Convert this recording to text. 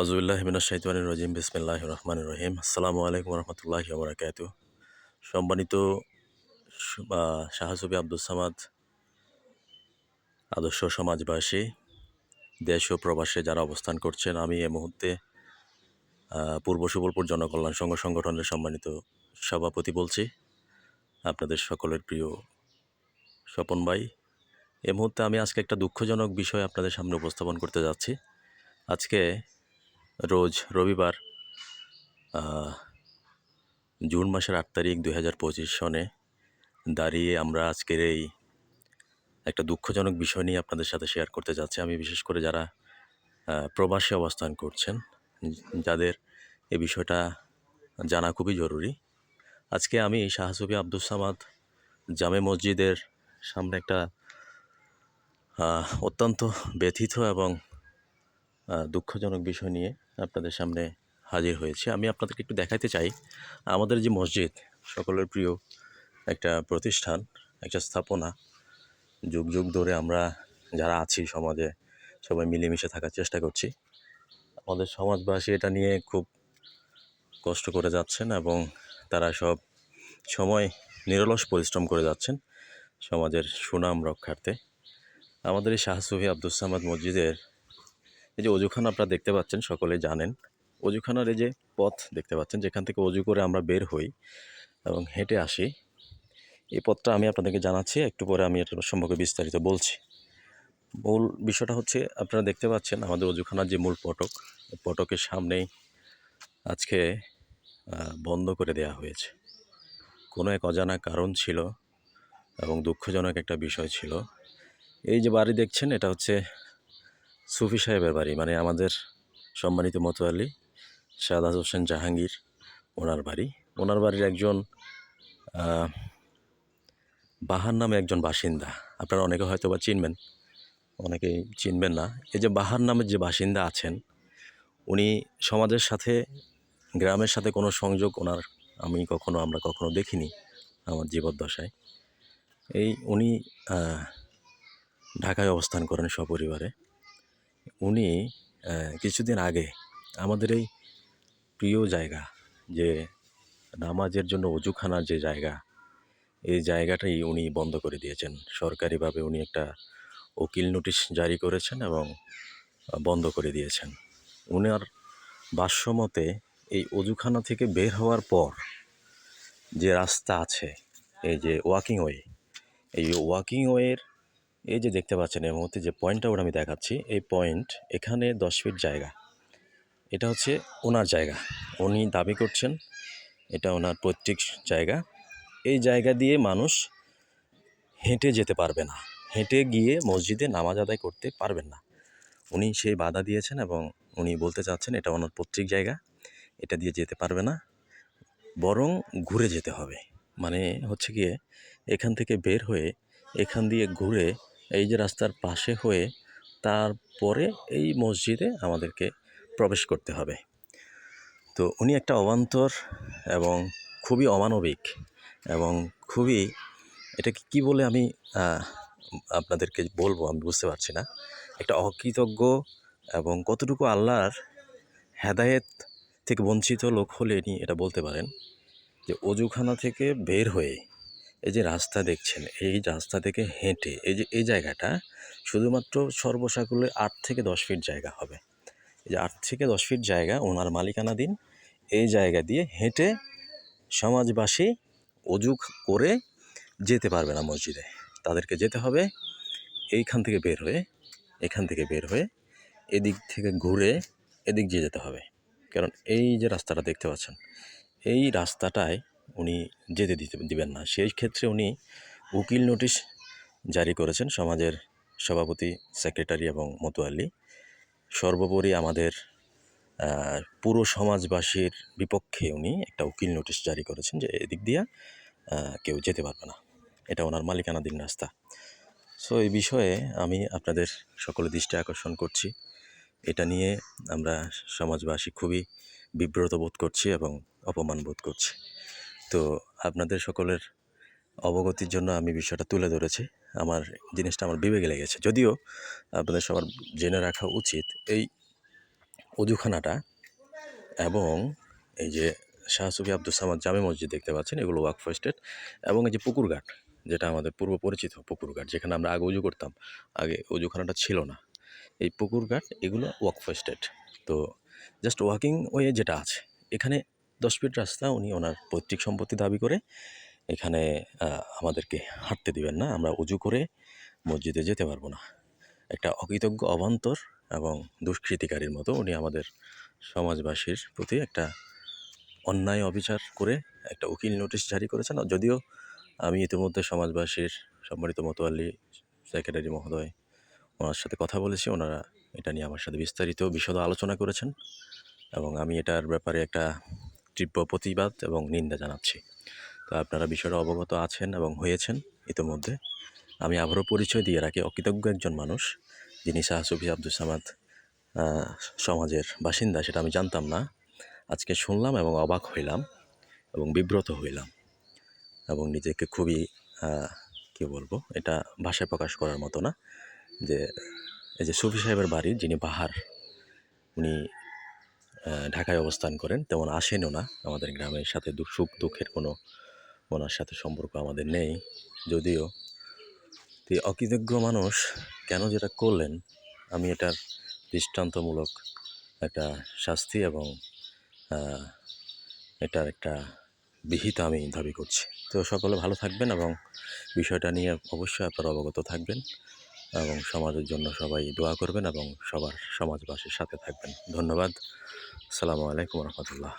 আজউল্লাহমিনা শাহিদান বিসমিল্লাহ রহমান রহিম। আসসালামু আলাইকুম রহমতুল্লাহ বরাকাত সম্মানিত শাহসুবি আব্দুল সামাদ, আদর্শ সমাজবাসী, দেশ ও প্রবাসে যারা অবস্থান করছেন, আমি এ মুহূর্তে পূর্ব সুবলপুর জনকল্যাণ সংঘ সংগঠনের সম্মানিত সভাপতি বলছি। আপনাদের সকলের প্রিয় স্বপন ভাই, এ মুহূর্তে আমি আজকে একটা দুঃখজনক বিষয় আপনাদের সামনে উপস্থাপন করতে যাচ্ছি। আজকে রোজ রবিবার জুন মাসের আট তারিখ দুই হাজার পঁচিশ সনে দাঁড়িয়ে আমরা আজকের এই একটা দুঃখজনক বিষয় নিয়ে আপনাদের সাথে শেয়ার করতে যাচ্ছি। আমি বিশেষ করে যারা প্রবাসে অবস্থান করছেন, যাদের এই বিষয়টা জানা খুবই জরুরি। আজকে আমি শাহসুফি আব্দুল সামাদ জামে মসজিদের সামনে একটা অত্যন্ত ব্যথিত এবং দুঃখজনক বিষয় নিয়ে আপনাদের সামনে হাজির হয়েছি। আমি আপনাদেরকে একটু দেখাইতে চাই, আমাদের যে মসজিদ, সকলের প্রিয় একটা প্রতিষ্ঠান, একটা স্থাপনা। যুগ যুগ ধরে আমরা যারা আছি সমাজে, সবাই মিলেমিশে থাকার চেষ্টা করছি। আমাদের সমাজবাসী এটা নিয়ে খুব কষ্ট করে যাচ্ছেন এবং তারা সব সময় নিরলস পরিশ্রম করে যাচ্ছেন সমাজের সুনাম রক্ষার্থে। আমাদের এই শাহসুফি আব্দুল সামাদ মসজিদের এই যে অজুখানা আপনারা দেখতে পাচ্ছেন সকলে জানেন। অজুখানার এই যে পথ দেখতে পাচ্ছেন, যেখান থেকে অজু করে আমরা বের হই এবং হেঁটে আসি। এই পথটা আমি আপনাদেরকে জানাচ্ছি, একটু পরে আমি এটা সম্পর্কে বিস্তারিত বলছি। মূল বিষয়টা হচ্ছে, আপনারা দেখতে পাচ্ছেন আমাদের অজুখানার যে মূল পটক পটকের সামনেই আজকে বন্ধ করে দেওয়া হয়েছে। কোনো এক অজানা কারণ ছিল এবং দুঃখজনক একটা বিষয় ছিল। এই যে বাড়ি দেখছেন, এটা হচ্ছে সুফি সাহেবের বাড়ি মানে আমাদের সম্মানিত মতোয়ালি সাদাত হোসেন জাহাঙ্গীর ওনার বাড়ি। ওনার বাড়ির একজন বাহার নামে একজন বাসিন্দা। আপনারা অনেকে হয়তো বা চিনবেন, অনেকেই চিনবেন না। এই যে বাহার নামের যে বাসিন্দা আছেন, উনি সমাজের সাথে, গ্রামের সাথে কোনো সংযোগ ওনার আমি কখনো, আমরা কখনো দেখিনি আমার জীবদ্দশায়। এই উনি ঢাকায় অবস্থান করেন সপরিবারে। উনি কিছুদিন আগে আমাদের এই প্রিয় জায়গা যে নামাজের জন্য অজুখানার যে জায়গা, এই জায়গাটাই উনি বন্ধ করে দিয়েছেন। সরকারিভাবে উনি একটা উকিল নোটিশ জারি করেছেন এবং বন্ধ করে দিয়েছেন। উনার ভাষ্যমতে এই অজুখানা থেকে বের হওয়ার পর যে রাস্তা আছে, এই যে ওয়াকিং ওয়ে এই ওয়াকিং ওয়ের এই যে দেখতে পাচ্ছেন এই মুহূর্তে যে পয়েন্টটা ওটা আমি দেখাচ্ছি, এই পয়েন্ট এখানে দশ ফিট জায়গা। এটা হচ্ছে ওনার জায়গা। উনি দাবি করছেন এটা ওনার পৈতৃক জায়গা। এই জায়গা দিয়ে মানুষ হেঁটে যেতে পারবে না। হেঁটে গিয়ে মসজিদে নামাজ আদায় করতে পারবেন না। উনি সেই বাধা দিয়েছেন এবং উনি বলতে চাচ্ছেন এটা ওনার পৈতৃক জায়গা, এটা দিয়ে যেতে পারবে না, বরং ঘুরে যেতে হবে। মানে হচ্ছে গিয়ে এখান থেকে বের হয়ে এখান দিয়ে ঘুরে এই যে রাস্তার পাশে হয়ে তারপরে এই মসজিদে আমাদেরকে প্রবেশ করতে হবে। তো উনি একটা অবান্তর এবং খুবই অমানবিক এবং খুবই এটাকে কি বলে আমি আপনাদেরকে বলব, আমি বুঝতে পারছি না। একটা অকৃতজ্ঞ এবং কতটুকু আল্লাহর হেদায়েত থেকে বঞ্চিত লোক হলে ইনি এটা বলতে পারেন যে অজুখানা থেকে বের হয়ে এই যে রাস্তা দেখছেন, এই রাস্তা থেকে হেঁটে এই যে, এই জায়গাটা শুধুমাত্র সর্বসাকুল্যে আট থেকে দশ ফিট জায়গা হবে। এই যে আট থেকে দশ ফিট জায়গা, ওনার মালিকানাধীন। এই জায়গা দিয়ে হেঁটে সমাজবাসী অজু করে যেতে পারবে না মসজিদে। তাদেরকে যেতে হবে, এইখান থেকে বের হয়ে, এখান থেকে বের হয়ে এদিক থেকে ঘুরে এদিক দিয়ে যেতে হবে। কারণ এই যে রাস্তাটা দেখতে পাচ্ছেন, এই রাস্তাটায় উনি যেতে দিতে দিবেন না। সেই ক্ষেত্রে উনি উকিল নোটিশ জারি করেছেন সমাজের সভাপতি, সেক্রেটারি এবং মতোয়ালি। সর্বোপরি আমাদের পুরো সমাজবাসীর বিপক্ষে উনি একটা উকিল নোটিশ জারি করেছেন যে এদিক দিয়ে কেউ যেতে পারবে না। এটা ওনার মালিকানাধীন রাস্তা। সো এই বিষয়ে আমি আপনাদের সকলের দৃষ্টি আকর্ষণ করছি। এটা নিয়ে আমরা সমাজবাসী খুবই বিব্রত বোধ করছি এবং অপমান বোধ করছি। তো আপনাদের সকলের অবগতির জন্য আমি বিষয়টা তুলে ধরেছি। আমার জিনিসটা আমার বিবেকে লেগেছে। যদিও আপনাদের সবার জেনে রাখা উচিত, এই অজুখানাটা এবং এই যে শাহ সুফি আব্দুল সামাদ জামে মসজিদ দেখতে পাচ্ছেন, এগুলো ওয়াক স্টেট এবং এই যে পুকুরঘাট যেটা আমাদের পূর্ব পরিচিত পুকুরঘাট যেখানে আমরা আগে উজু করতাম, আগে অজুখানাটা ছিল না। এই পুকুরঘাট এগুলো ওয়াক স্টেট। তো জাস্ট ওয়াকিং ওয়ে যেটা আছে, এখানে দশ ফিট রাস্তা, উনি ওনার পৈতৃক সম্পত্তি দাবি করে এখানে আমাদেরকে হাঁটতে দিবেন না, আমরা উজু করে মসজিদে যেতে পারব না। একটা অকৃতজ্ঞ অবান্তর এবং দুষ্কৃতিকারীর মতো উনি আমাদের সমাজবাসীর প্রতি একটা অন্যায় অবিচার করে একটা উকিল নোটিশ জারি করেছেন। যদিও আমি ইতিমধ্যে সমাজবাসীর সম্মানিত মতোয়ালি সেক্রেটারি মহোদয় ওনার সাথে কথা বলেছি, ওনারা এটা নিয়ে আমার সাথে বিস্তারিত বিশদ আলোচনা করেছেন এবং আমি এটার ব্যাপারে একটা তীব্র প্রতিবাদ এবং নিন্দা জানাচ্ছি। তো আপনারা বিষয়টা অবগত আছেন এবং হয়েছেন ইতিমধ্যে। আমি আবারও পরিচয় দিয়ে রাখি, অকৃতজ্ঞ একজন মানুষ যিনি শাহ সুফি আব্দুল সামাদ সমাজের বাসিন্দা, সেটা আমি জানতাম না। আজকে শুনলাম এবং অবাক হইলাম এবং বিব্রত হইলাম এবং নিজেকে খুবই কী বলব, এটা ভাষায় প্রকাশ করার মতো না যে, এই যে সুফি সাহেবের বাড়ি যিনি বাহার, উনি ঢাকায় অবস্থান করেন, তেমন আসেনও না। আমাদের গ্রামের সাথে সুখ দুঃখের কোনো ওনার সাথে সম্পর্ক আমাদের নেই, যদিও। তো অকৃতজ্ঞ মানুষ কেন যেটা করলেন, আমি এটার দৃষ্টান্তমূলক একটা শাস্তি এবং এটার একটা বিহিত আমি দাবি করছি। তো সকলে ভালো থাকবেন এবং বিষয়টা নিয়ে অবশ্যই আপনারা অবগত থাকবেন। এবং সমাজের জন্য সবাই দোয়া করবেন এবং সবার সমাজবাসীর সাথে থাকবেন। ধন্যবাদ। আসসালামু আলাইকুম রহমতুল্লাহ।